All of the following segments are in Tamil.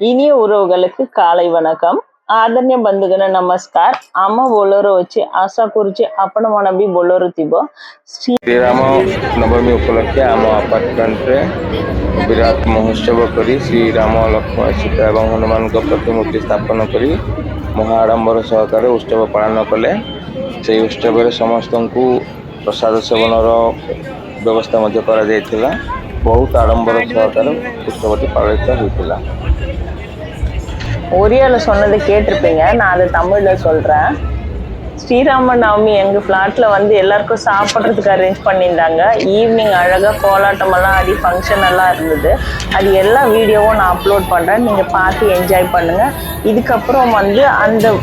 இனிய உறவுகளுக்கு காலை வணக்கம் ಆದರಣೀಯ ಬಂಧುಗಳ ನಮಸ್ಕಾರ ಅಮ್ಮ ಬೋಲೋರು వచ్చి ಆಶಾ ಕುರಿಚಿ ಅಪ್ಪನ ಮನಬಿ ಬೋಲೋರುತ್ತಿಬೋ ಶ್ರೀರಾಮ ನವಮಿ ಉಪಲಕ್ಷೆ ଆମ ଆପାର୍ଟମେଣ୍ଟରେ ବିରାଟ ମହୋତ୍ସବ କରି ଶ୍ରୀରାମ ଲକ୍ଷ୍ମଣ ସୀତା ଏବଂ ହନୁମାନଙ୍କ ପ୍ରତିମୂର୍ତ୍ତି ସ୍ଥାପନ କରି ମହା ଆଡ଼ମ୍ବର ସହକାରେ ଉତ୍ସବ ପାଳନ କଲେ ସେହି ଉତ୍ସବରେ ସମସ୍ତଙ୍କୁ ପ୍ରସାଦ ସେବନର ବ୍ୟବସ୍ଥା ମଧ୍ୟ କରାଯାଇଥିଲା ବହୁତ ଆଡ଼ମ୍ବର ସହକାରେ ଉତ୍ସବଟି ପାଳିତ ହୋଇଥିଲା ஒரியால சொன்னதை கேட்டிருப்பீங்க நான் அதை தமிழ்ல சொல்றேன் ஸ்ரீராம நவமி எங்க ஃப்ளாட்ல வந்து எல்லாருக்கும் சாப்பிட்றதுக்கு அரேஞ்ச் பண்ணியிருந்தாங்க ஈவினிங் அழகா கோலாட்டம் எல்லாம் ஆடி ஃபங்க்ஷன் எல்லாம் இருந்தது அது எல்லா வீடியோவும் நான் அப்லோட் பண்றேன் நீங்க பார்த்து என்ஜாய் பண்ணுங்க இதுக்கப்புறம் வந்து அந்த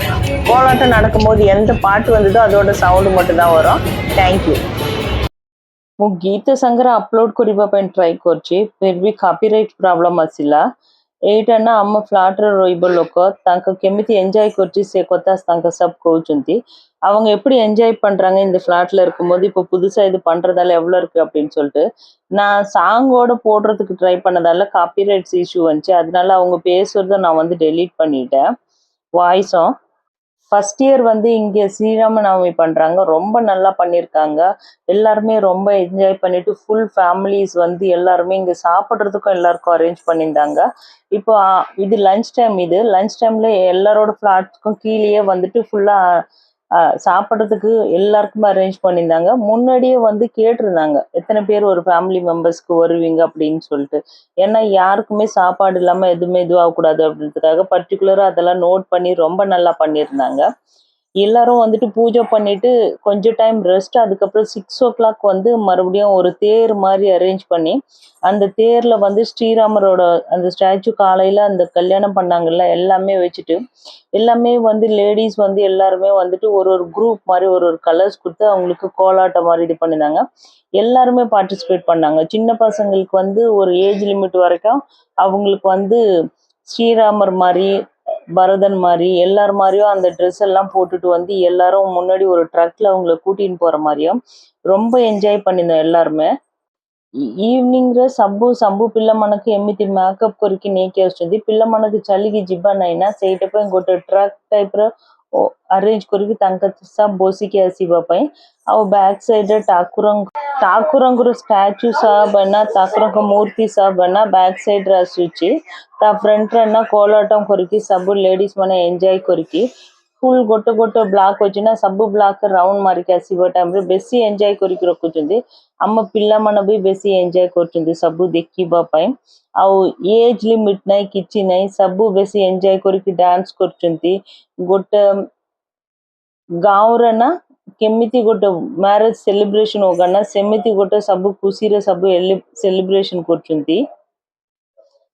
கோலாட்டம் நடக்கும்போது எந்த பாட்டு வந்ததோ அதோட சவுண்டு மட்டும் தான் வரும் தேங்க்யூ ମୁଁ ଗୀତ ସାଙ୍ଗରେ ଅପଲୋଡ କରିବା ପାଇଁ ଟ୍ରାଏ କରୁଛି ଫିର୍ ବି କପିରାଇଟ୍ ପ୍ରୋବ୍ଲେମ୍ ଆସିଲା ଏଇଟା ନା ଆମ ஃப்ளாட்ல ରହିବ ଲୋକ ତାଙ୍କ କେମିତି என்ஜாய் କରୁଛି ସେ କଥା ତାଙ୍କ சப் କହୁଛନ୍ତି அவங்க எப்படி என்ஜாய் பண்றாங்க இந்த ஃப்ளாட்ல இருக்கும்போது இப்போ புதுசா இது பண்றதால எவ்வளவு இருக்கு அப்படின்னு சொல்லிட்டு நான் சாங்கோட போடுறதுக்கு ட்ரை பண்ணதால காப்பிரைட்ஸ் இஷ்யூ வந்துச்சு அதனால அவங்க பேசுறத நான் வந்து டெலீட் பண்ணிட்டேன் வாய்ஸும் ஃபர்ஸ்ட் இயர் வந்து இங்க ஸ்ரீராம நவமி பண்றாங்க. ரொம்ப நல்லா பண்ணியிருக்காங்க எல்லாருமே ரொம்ப என்ஜாய் பண்ணிட்டு ஃபுல் ஃபேமிலிஸ் வந்து எல்லாருமே இங்க சாப்பிட்றதுக்கும் எல்லாருக்கும் அரேஞ்ச் பண்ணியிருந்தாங்க. இப்போ இது லஞ்ச் டைம் இது. லஞ்ச் டைம்ல எல்லாரோட ஃப்ளாட்ஸ்க்கும் கீழேயே வந்துட்டு ஃபுல்லா சாப்பிட்றதுக்கு எல்லாருக்குமே அரேஞ்ச் பண்ணியிருந்தாங்க. முன்னாடியே வந்து கேட்டிருந்தாங்க. எத்தனை பேர் ஒரு ஃபேமிலி மெம்பர்ஸ்க்கு வருவீங்க அப்படின்னு சொல்லிட்டு. ஏன்னா யாருக்குமே சாப்பாடு இல்லாம எதுவுமே இதுவாகக்கூடாது அப்படின்றதுக்காக பர்டிகுலராக அதெல்லாம் நோட் பண்ணி ரொம்ப நல்லா பண்ணியிருந்தாங்க. எல்லாரும் வந்துட்டு பூஜை பண்ணிட்டு கொஞ்சம் டைம் ரெஸ்ட் அதுக்கப்புறம் சிக்ஸ் ஓ கிளாக் வந்து மறுபடியும் ஒரு தேர் மாதிரி அரேஞ்ச் பண்ணி அந்த தேர்ல வந்து ஸ்ரீராமரோட அந்த ஸ்டாச்சு காலையில அந்த கல்யாணம் பண்ணாங்கல்ல எல்லாமே வச்சுட்டு எல்லாமே வந்து லேடிஸ் வந்து எல்லாருமே வந்துட்டு ஒரு ஒரு குரூப் மாதிரி ஒரு ஒரு கலர்ஸ் கொடுத்து அவங்களுக்கு கோலாட்டம் மாதிரி இது பண்ணியிருந்தாங்க. எல்லாருமே பார்ட்டிசிபேட் பண்ணாங்க. சின்ன பசங்களுக்கு வந்து ஒரு ஏஜ் லிமிட் வரைக்கும் அவங்களுக்கு வந்து ஸ்ரீராமர் மாதிரி பரதன் மாதிரி எல்லார் மாதிரியும் அந்த ட்ரெஸ் எல்லாம் போட்டுட்டு வந்து எல்லாரும் முன்னாடி ஒரு ட்ரக்ல அவங்கள கூட்டின்னு போற மாதிரியும் ரொம்ப என்ஜாய் பண்ணியிருந்தோம் எல்லாருமே. E-, ఈవినింగ్ சம்பு சம்பு పిల్ల మనకు ఎమ్మితి మేకప్ కొరికి నేకే వస్తుంది పిల్ల మనకు చలికి జిబ్బన్ అయినా సేటపై ఇంకోటి ట్రక్ టైప్ ଆରେଞ୍ଜ କରିକି ତାଙ୍କ ସବ ବସିକି ଆସିବା ପାଇଁ ଆଉ ବ୍ୟାକ୍ ସାଇଡରେ ଠାକୁରଙ୍କ ଠାକୁରଙ୍କର ଷ୍ଟାଚୁ ସବ ନା ଠାକୁରଙ୍କ ମୂର୍ତ୍ତି ସବ ନା ବ୍ୟାକ୍ ସାଇଡରେ ଆସୁଛି ତା ଫ୍ରଣ୍ଟରେ ନା କୋଲାଟମ କରିକି ସବୁ ଲେଡିଜ ମାନେ ଏନ୍ଜୟ କରିକି ସ୍କୁଲ୍ ଗୋଟେ ଗୋଟେ ବ୍ଲାକ୍ ଅଛି ନା ସବୁ ବ୍ଲାକ ରାଉଣ୍ଡ ମାରିକି ଟାଇମ୍ ରେ ବେଶୀ ଏନ୍ଜୟ କରିକି ରଖୁଛନ୍ତି ଆମ ପିଲାମାନେ ବି ବେଶୀ ଏନ୍ଜୟ କରୁଛନ୍ତି ସବୁ ଦେଖିବା ପାଇଁ ଆଉ ଏଜ୍ ଲିମିଟ୍ ନାହିଁ କିଛି ନାହିଁ ସବୁ ବେଶୀ ଏନ୍ଜୟ କରିକି ଡ୍ୟାନ୍ସ କରୁଛନ୍ତି ଗୋଟେ ଗାଁରେ ନା କେମିତି ଗୋଟେ ମ୍ୟାରେଜ୍ ସେଲିବ୍ରେସନ୍ ହୋଗା ନା ସେମିତି ଗୋଟେ ସବୁ ଖୁସିରେ ସବୁ ସେଲିବ୍ରେସନ୍ କରୁଛନ୍ତି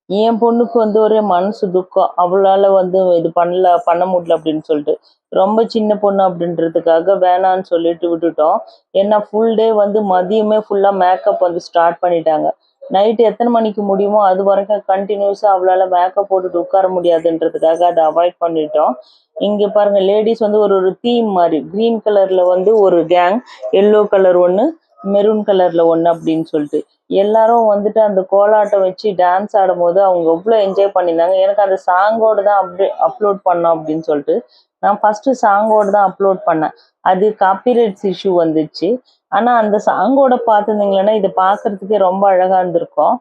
என் பொண்ணுக்கு வந்து ஒரே மனசு துக்கம். அவளால வந்து இது பண்ணல பண்ண முடியல அப்படின்னு சொல்லிட்டு. ரொம்ப சின்ன பொண்ணு அப்படின்றதுக்காக வேணான்னு சொல்லிட்டு விட்டுட்டோம். ஏன்னா ஃபுல் டே வந்து மதியமே ஃபுல்லா மேக்கப் வந்து ஸ்டார்ட் பண்ணிட்டாங்க. நைட்டு எத்தனை மணிக்கு முடியுமோ அது வரைக்கும் கண்டினியூஸாக அவளால மேக்கப் போட்டுட்டு உட்கார முடியாதுன்றதுக்காக அதை அவாய்ட் பண்ணிட்டோம். இங்க பாருங்க லேடிஸ் வந்து ஒரு ஒரு தீம் மாதிரி. கிரீன் கலர்ல வந்து ஒரு கேங் எல்லோ கலர் ஒன்று மெரூன் கலர்ல ஒன்று அப்படின்னு சொல்லிட்டு. எல்லாரும் வந்துட்டு அந்த கோலாட்டம் வச்சு டான்ஸ் ஆடும்போது அவங்க எவ்வளோ என்ஜாய் பண்ணியிருந்தாங்க. எனக்கு அந்த சாங்கோட தான் அப்டே அப்லோட் பண்ணோம் அப்படின்னு சொல்லிட்டு நான் ஃபஸ்ட்டு சாங்கோடு தான் அப்லோட் பண்ணேன். அது காப்பிரைட்ஸ் இஷ்யூ வந்துச்சு. ஆனால் அந்த சாங்கோட பார்த்துருந்தீங்களன்னா இதை பார்க்கறதுக்கே ரொம்ப அழகா இருந்திருக்கும்.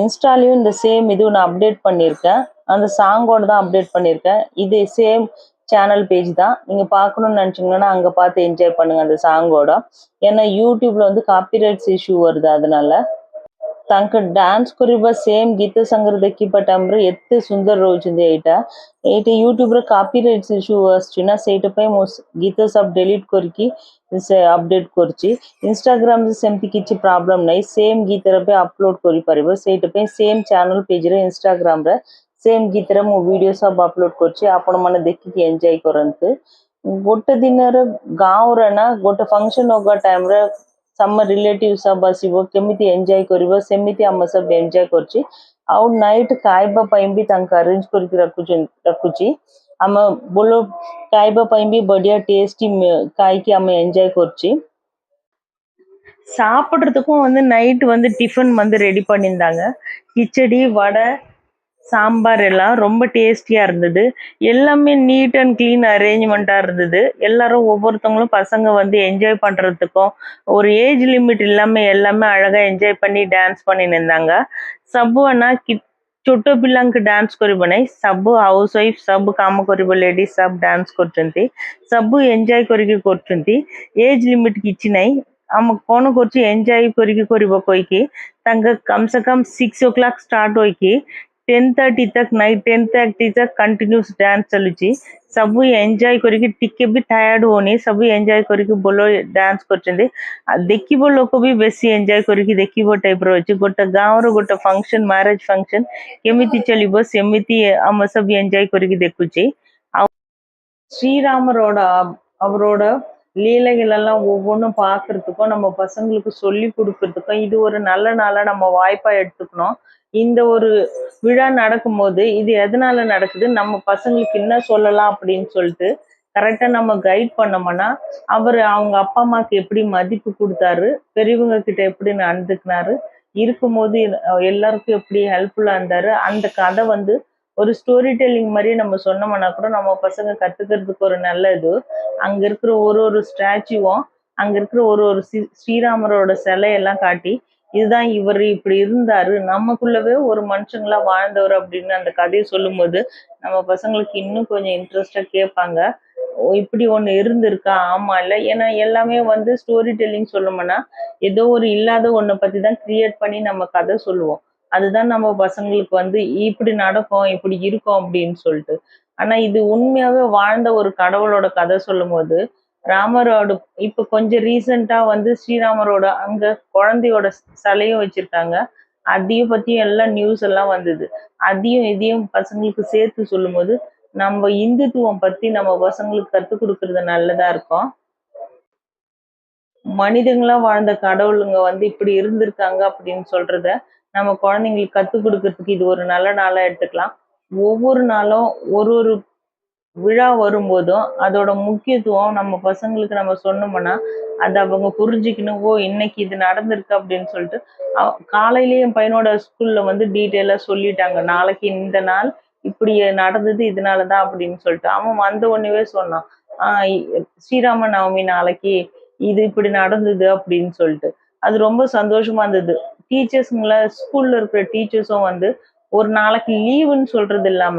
இன்ஸ்டாலையும் இந்த சேம் இது நான் அப்டேட் பண்ணியிருக்கேன். அந்த சாங்கோட தான் அப்டேட் பண்ணியிருக்கேன். இது சேம் சேனல் பேஜ் தான் நீங்க பார்க்கணும்னு நினைச்சீங்கன்னா அங்க பார்த்து என்ஜாய் பண்ணுங்க அந்த சாங்கோட ஏன்னா யூடியூப்ல வந்து காப்பிரைட்ஸ் இஷ்யூ வருது அதனால ତାଙ୍କ ଡ୍ୟାନ୍ସ କରିବା ସେମ୍ ଗୀତ ସାଙ୍ଗରେ ଦେଖିବା ଟାଇମ୍ରେ ଏତେ ସୁନ୍ଦର ରହୁଛନ୍ତି ଏଇଟା ଏଇଟା ୟୁଟ୍ୟୁବରେ କାପିରାଇଟ୍ସ ଇସ୍ୟୁ ଆସୁଛି ନା ସେଇଟା ପାଇଁ ମୁଁ ସ- ଗୀତ ସବୁ ଡିଲିଟ୍ କରିକି ସେ ଅପଡେଟ୍ କରୁଛି ଇନଷ୍ଟାଗ୍ରାମରେ ସେମିତି କିଛି ପ୍ରୋବ୍ଲେମ୍ ନାହିଁ ସେମ୍ ଗୀତରେ ବି ଅପଲୋଡ୍ କରିପାରିବ ସେଇଟା ପାଇଁ ସେମ୍ ଚ୍ୟାନେଲ୍ ପେଜ୍ରେ ଇନଷ୍ଟାଗ୍ରାମରେ ସେମ୍ ଗୀତରେ ମୁଁ ଭିଡ଼ିଓ ସବୁ ଅପଲୋଡ୍ କରୁଛି ଆପଣମାନେ ଦେଖିକି ଏନ୍ଜୟ କରନ୍ତୁ ଗୋଟେ ଦିନରେ ଗାଁରେ ନା ଗୋଟେ ଫଙ୍କସନ୍ ହେବା ଟାଇମ୍ରେ ସମ ରିଲେଟିଭ ସବୁ ଆସିବ କେମିତି ଏନ୍ଜୟ କରିବ ସେମିତି ଆମ ସବୁ ଏନ୍ଜୟ କରୁଛି ଆଉ ନାଇଟ୍ ଖାଇବା ପାଇଁ ବି ତାଙ୍କୁ ଆରେଞ୍ଜ କରିକି ରଖୁଛନ୍ତି ରଖୁଛି ଆମ ବୋଲ ଖାଇବା ପାଇଁ ବି ବଢିଆ ଟେଷ୍ଟି ଖାଇକି ଆମେ ଏନ୍ଜୟ କରୁଛି சாப்பிட்றதுக்கும் வந்து நைட் வந்து டிஃபன் வந்து ரெடி பண்ணியிருந்தாங்க கிச்சடி வடை சாம்பார் எல்லாம் ரொம்ப டேஸ்டியாக இருந்தது. எல்லாமே நீட் அண்ட் க்ளீன் அரேஞ்ச்மெண்ட்டாக இருந்தது. எல்லாரும் ஒவ்வொருத்தவங்களும் பசங்க வந்து என்ஜாய் பண்ணுறதுக்கும் ஒரு ஏஜ் லிமிட் இல்லாமல் எல்லாமே அழகாக என்ஜாய் பண்ணி டான்ஸ் பண்ணின்னு இருந்தாங்க. சப்புவனா கிட் சுட்டு ପିଲାଙ୍କୁ டான்ஸ் କରିବ ନାହିଁ ସବୁ ହାଉସ୍ ୱାଇଫ୍ ସବୁ କାମ କରିବ ଲେଡ଼ିଜ୍ ସବୁ ଡ୍ୟାନ୍ସ କରୁଛନ୍ତି ସବୁ ଏନ୍ଜୟ କରିକି କରୁଛନ୍ତି ଏଜ୍ ଲିମିଟ୍ କିଛି ନାହିଁ ଆମ କ'ଣ କରୁଛୁ ଏନ୍ଜୟ କରିକି କରିବ କହିକି ତାଙ୍କ କମ୍ ସେ କମ୍ six o'clock ten thirty तक नाइट टेन थर्टी तक कंटिन्यूस डांस चलुची सबु एंजॉय करिके टिके भी टायर्ड होनी सबु एंजॉय करिके बोलो डांस करचंदी देखिबो लोक भी बेसी एंजॉय करिके देखिबो टाइप रो अछि गोटा गांव रो गोटा फंक्शन मैरिज फंक्शन केमिति चलिबो सेमिति हम सब एंजॉय करिके देखुची ஸ்ரீராமரோட அவரோட லீலைகளெல்லாம் ஒவ்வொன்றும் பார்க்கறதுக்கும் நம்ம பசங்களுக்கு சொல்லி கொடுக்கறதுக்கும் இது ஒரு நல்ல நாளாக நம்ம வாய்ப்பாக எடுத்துக்கணும் இந்த ஒரு விழா நடக்கும்போது இது எதனால நடக்குது? நம்ம பசங்களுக்கு என்ன சொல்லலாம் அப்படின்னு சொல்லிட்டு கரெக்டா நம்ம கைட் பண்ணோம்னா அவர் அவங்க அப்பா அம்மாக்கு எப்படி மதிப்பு கொடுத்தாரு பெரியவங்க கிட்ட எப்படி நடந்துக்கினாரு இருக்கும்போது எல்லாருக்கும் எப்படி ஹெல்ப்ஃபுல்லா இருந்தாரு அந்த கதை வந்து ஒரு ஸ்டோரி டெல்லிங் மாதிரி நம்ம சொன்னோம்னா கூட நம்ம பசங்க கத்துக்கிறதுக்கு ஒரு நல்லது அங்கே அங்க இருக்கிற ஒரு ஒரு ஸ்டாச்சுவும் அங்க இருக்கிற ஒரு ஒரு ஸ்ரீ- ஸ்ரீராமரோட சிலையெல்லாம் காட்டி இதுதான் இவர் இப்படி இருந்தாரு. நமக்குள்ளவே ஒரு மனுஷங்களா வாழ்ந்தவர் அப்படின்னு அந்த கதையை சொல்லும்போது நம்ம பசங்களுக்கு இன்னும் கொஞ்சம் இன்ட்ரெஸ்டா கேட்பாங்க. இப்படி ஒண்ணு இருந்திருக்கா? ஆமா இல்ல. ஏன்னா எல்லாமே வந்து ஸ்டோரி டெல்லிங் சொல்லணும்னா ஏதோ ஒரு இல்லாத ஒன்றை பத்தி தான் கிரியேட் பண்ணி நம்ம கதை சொல்லுவோம். அதுதான் நம்ம பசங்களுக்கு வந்து இப்படி நடக்கும் இப்படி இருக்கும் அப்படின்னு சொல்லிட்டு. ஆனா இது உண்மையாவே வாழ்ந்த ஒரு கடவுளோட கதை சொல்லும்போது ராமரோட இப்ப கொஞ்சம் ரீசெண்டா வந்து ஸ்ரீராமரோட அங்க குழந்தையோட சிலையும் வச்சிருக்காங்க. அதையும் பத்தியும் எல்லாம் நியூஸ் எல்லாம் வந்தது. அதையும் இதையும் பசங்களுக்கு சேர்த்து சொல்லும்போது நம்ம இந்துத்துவம் பத்தி நம்ம பசங்களுக்கு கத்துக் கொடுக்கறது நல்லதா இருக்கும். மனிதங்களா வாழ்ந்த கடவுளுங்க வந்து இப்படி இருந்திருக்காங்க அப்படின்னு சொல்றத நம்ம குழந்தைங்களுக்கு கத்துக் கொடுக்கறதுக்கு இது ஒரு நல்ல நாளா எடுத்துக்கலாம். ஒவ்வொரு நாளும் ஒரு ஒரு விழா வரும்போதும் அதோட முக்கியத்துவம் நம்ம பசங்களுக்கு நம்ம சொன்னோம்னா அதை அவங்க புரிஞ்சுக்கணும் ஓ இன்னைக்கு இது நடந்திருக்கு அப்படின்னு சொல்லிட்டு காலையிலேயும் காலையிலேயே என் பையனோட ஸ்கூல்ல வந்து டீட்டெயிலாக சொல்லிட்டாங்க. நாளைக்கு இந்த நாள் இப்படி நடந்தது இதனால தான் அப்படின்னு சொல்லிட்டு அவன் வந்த உடனே சொன்னான். ஆஹ் ஸ்ரீராம நவமி நாளைக்கு இது இப்படி நடந்தது அப்படின்னு சொல்லிட்டு. அது ரொம்ப சந்தோஷமா இருந்தது. டீச்சர்ஸுங்கள ஸ்கூல்ல இருக்கிற டீச்சர்ஸும் வந்து ஒரு நாளைக்கு லீவுன்னு சொல்றது இல்லாம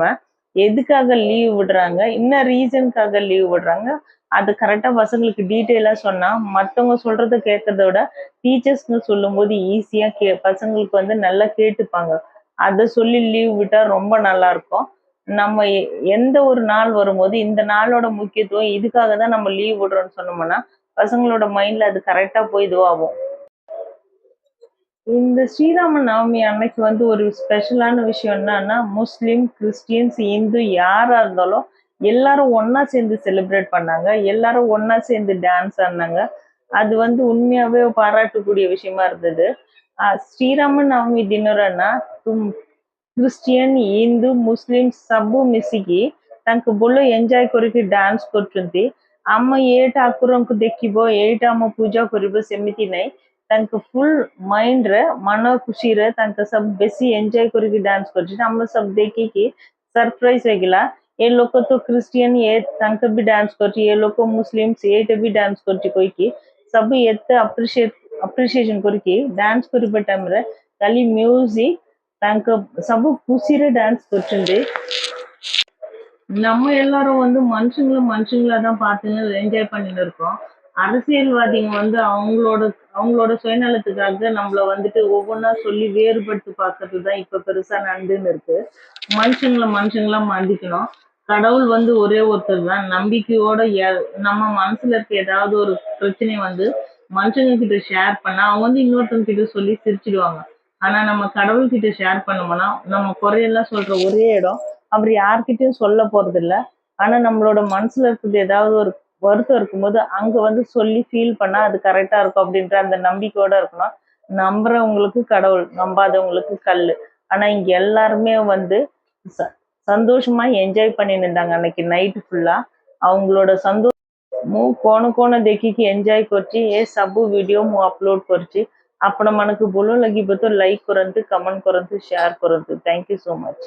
எதுக்காக லீவ் விடுறாங்க? என்ன ரீசனுக்காக லீவ் விடுறாங்க? அது கரெக்டா பசங்களுக்கு டீட்டெயிலா சொன்னா மத்தவங்க சொல்றத கேட்கறத விட டீச்சர்ஸ்னு சொல்லும்போது ஈஸியா கே பசங்களுக்கு வந்து நல்லா கேட்டுப்பாங்க. அதை சொல்லி லீவ் விட்டா ரொம்ப நல்லா இருக்கும். நம்ம எ- எந்த ஒரு நாள் வரும்போது இந்த நாளோட முக்கியத்துவம் இதுக்காக தான் நம்ம லீவ் விடுறோம்னு சொன்னோம்னா பசங்களோட மைண்ட்ல அது கரெக்டா போய் இதுவாகும். இந்த ஸ்ரீராம நவமி அன்னைக்கு வந்து ஒரு ஸ்பெஷலான விஷயம் என்னன்னா முஸ்லிம் கிறிஸ்டியன்ஸ் இந்து யாரா இருந்தாலும் எல்லாரும் ஒண்ணா சேர்ந்து செலிப்ரேட் பண்ணாங்க எல்லாரும் ஒண்ணா சேர்ந்து டான்ஸ் ஆடினாங்க அது வந்து உண்மையாவே பாராட்டக்கூடிய விஷயமா இருந்தது ஆஹ் ஸ்ரீராம நவமி தினரன்னா தும் ಕ್ರಿಶ್ಚಿಯನ್ ಹಿಂದೂ ಮುಸ್ಲಿಂ ಸಬ್ಬು ಮಿಸಿಗಿ ତାଙ୍କ ବୋଲ ଏନ୍ଜୟ କରିକି ଡ୍ୟାନ୍ସ କରୁଛନ୍ତି ଆମ ଏ ଠାକୁରଙ୍କୁ ଦେଖିବ ଏଇଟା ଆମ ପୂଜା କରିବ ସେମିତି ନାହିଁ ତାଙ୍କ ଫୁଲ୍ ମାଇଣ୍ଡରେ ମନ ଖୁସିରେ ତାଙ୍କ ସବୁ ବେଶୀ ଏନ୍ଜୟ କରିକି ଡ୍ୟାନ୍ସ କରୁଛନ୍ତି ଆମେ ସବୁ ଦେଖିକି ସରପ୍ରାଇଜ ହେଇଗଲା ଏ ଲୋକ ତ ଖ୍ରୀଷ୍ଟିଆନ ଏ ତାଙ୍କ ବି ଡ୍ୟାନ୍ସ କରୁଛି ଏ ଲୋକ ମୁସଲିମ୍ସ ଏଇଟା ବି ଡ୍ୟାନ୍ସ କରୁଛି କହିକି ସବୁ ଏତେ ଆପ୍ରିସିଏଟ ଆପ୍ରିସିଏସନ କରିକି ଡ୍ୟାନ୍ସ କରିବା ଟାଇମରେ ଖାଲି ମ୍ୟୁଜିକ ତାଙ୍କ ସବୁ ଖୁସିରେ ଡ୍ୟାନ୍ସ କରୁଛନ୍ତି நம்ம எல்லாரும் வந்து மனுஷங்களும் மனுஷங்களா தான் பார்த்து என்ஜாய் பண்ணிட்டு இருக்கோம் அரசியல்வாதிங்க வந்து அவங்களோட அவங்களோட சுயநலத்துக்காக நம்மள வந்துட்டு ஒவ்வொன்றா சொல்லி வேறுபடுத்தி பார்க்கறது தான் இப்ப பெருசா நடந்துன்னு இருக்கு. மனுஷங்களை மனுஷங்களா மதிக்கணும் கடவுள் வந்து ஒரே ஒருத்தர் தான். நம்பிக்கையோட நம்ம மனசுல இருக்க ஏதாவது ஒரு பிரச்சனை வந்து மனுஷங்க கிட்ட ஷேர் பண்ணா அவங்க வந்து இன்னொருத்தவங்க கிட்ட சொல்லி சிரிச்சிடுவாங்க. ஆனா நம்ம கடவுள் கிட்ட ஷேர் பண்ணோம்னா நம்ம குறையெல்லாம் சொல்ற ஒரே இடம். அவர் யார்கிட்டயும் சொல்ல போறது இல்ல ஆனா நம்மளோட மனசுல இருக்கிறது ஏதாவது ஒரு வருத்தம் இருக்கும்போது அங்க வந்து சொல்லி ஃபீல் பண்ணா அது கரெக்டா இருக்கும் அப்படின்ற அந்த நம்பிக்கையோட இருக்கணும் நம்புறவங்களுக்கு கடவுள் நம்பாதவங்களுக்கு கல்லு ஆனா இங்க எல்லாருமே வந்து ச- சந்தோஷமா என்ஜாய் பண்ணிட்டு இருந்தாங்க அன்னைக்கு நைட்டு ஃபுல்லா அவங்களோட சந்தோஷம் ମୁଁ କଣ କଣ ଦେଖିକି ଏନ୍ଜୟ କରିଛି ଏ ସବୁ ଭିଡିଓ ମୁଁ ଅପଲୋଡ କରିଛି ଆପଣମାନଙ୍କୁ ଭଲ ଲାଗିବ ତ ଲାଇକ୍ କରନ୍ତୁ କମେଣ୍ଟ କରନ୍ତୁ ସେୟାର କରନ୍ତୁ ଥ୍ୟାଙ୍କ ୟୁ ସୋ ମଚ୍